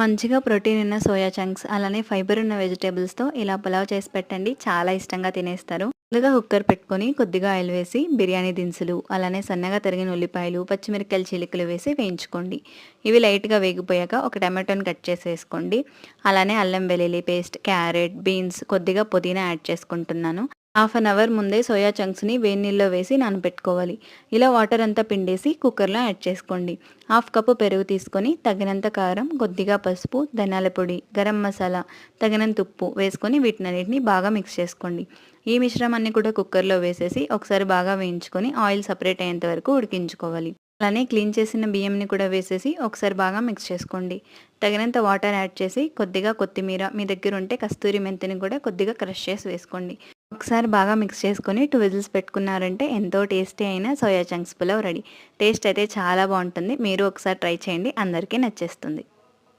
మంచిగా ప్రోటీన్ ఉన్న soya chunks అలానే ఫైబర్ ఉన్న వెజిటేబుల్స్తో ఇలా పులావ్ చేసి పెట్టండి. చాలా ఇష్టంగా తినేస్తారు. ముందుగా కుక్కర్ పెట్టుకొని కొద్దిగా ఆయిల్ వేసి బిర్యానీ దినుసులు అలానే సన్నగా తరిగిన ఉల్లిపాయలు పచ్చిమిరపకాయల చిలుకలు వేసి వేయించుకోండి. ఇవి లైట్గా వేగిపోయాక ఒక టమాటోని కట్ చేసి వేసుకోండి అలానే అల్లం వెల్లుల్లి పేస్ట్ క్యారెట్ బీన్స్ కొద్దిగా పుదీనా యాడ్ చేసుకుంటున్నాను. హాఫ్ అన్ అవర్ ముందే సోయా చంక్స్ని వేడి నీళ్ళలో వేసి నానబెట్టుకోవాలి. ఇలా వాటర్ అంతా పిండేసి కుక్కర్లో యాడ్ చేసుకోండి. హాఫ్ కప్పు పెరుగు తీసుకొని తగినంత కారం కొద్దిగా పసుపు ధనియాల పొడి గరం మసాలా తగినంత ఉప్పు వేసుకొని వీటినన్నిటిని బాగా మిక్స్ చేసుకోండి. ఈ మిశ్రమాన్ని కూడా కుక్కర్లో వేసేసి ఒకసారి బాగా వేయించుకొని ఆయిల్ సపరేట్ అయ్యేంత వరకు ఉడికించుకోవాలి. అలానే క్లీన్ చేసిన బియ్యంని కూడా వేసేసి ఒకసారి బాగా మిక్స్ చేసుకోండి. తగినంత వాటర్ యాడ్ చేసి కొద్దిగా కొత్తిమీర మీ దగ్గర ఉంటే కస్తూరి మెంతిని కూడా కొద్దిగా క్రష్ చేసి వేసుకోండి. ఒకసారి బాగా మిక్స్ చేసుకొని టూ విజిల్స్ పెట్టుకున్నారంటే ఎంతో టేస్టీ అయిన soya chunks pulao ready. Taste అయితే చాలా బాగుంటుంది. మీరు ఒకసారి ట్రై చేయండి. అందరికీ నచ్చేస్తుంది.